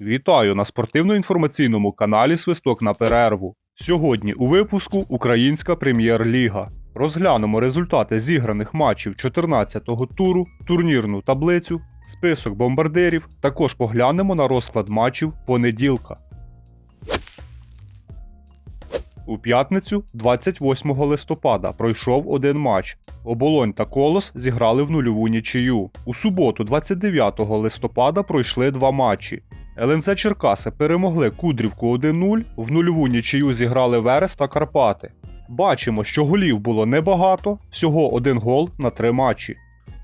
Вітаю на спортивно-інформаційному каналі Свисток на перерву. Сьогодні у випуску Українська прем'єр-ліга. Розглянемо результати зіграних матчів 14-го туру, турнірну таблицю, список бомбардирів. Також поглянемо на розклад матчів понеділка. У п'ятницю, 28 листопада, пройшов один матч. Оболонь та Колос зіграли в нульову нічию. У суботу, 29 листопада, пройшли два матчі. ЛНЗ Черкаси перемогли Кудрівку 1-0, в нульову нічию зіграли Верес та Карпати. Бачимо, що голів було небагато, всього один гол на три матчі.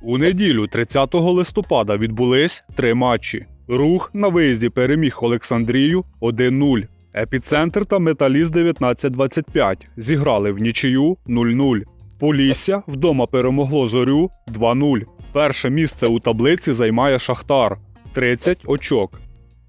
У неділю, 30 листопада, відбулись три матчі. Рух на виїзді переміг Олександрію 1-0. Епіцентр та Металіст 1925 зіграли в нічию 0-0. Полісся вдома перемогло зорю 2-0. Перше місце у таблиці займає Шахтар 30 очок.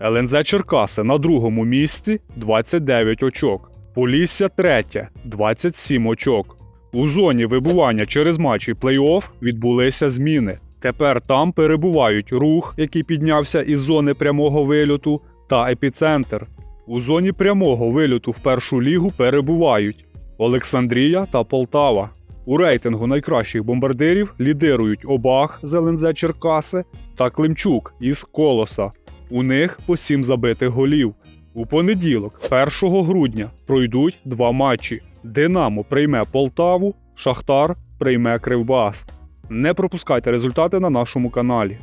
ЛНЗ Черкаси на другому місці 29 очок. Полісся третє 27 очок. У зоні вибування через матчі плей-офф відбулися зміни. Тепер там перебувають рух, який піднявся із зони прямого вильоту, та епіцентр. У зоні прямого вильоту в першу лігу перебувають Олександрія та Полтава. У рейтингу найкращих бомбардирів лідирують Обах з ЛНЗ Черкаси та Климчук із Колоса. У них по 7 забитих голів. У понеділок, 1 грудня, пройдуть два матчі. Динамо прийме Полтаву, Шахтар прийме Кривбас. Не пропускайте результати на нашому каналі.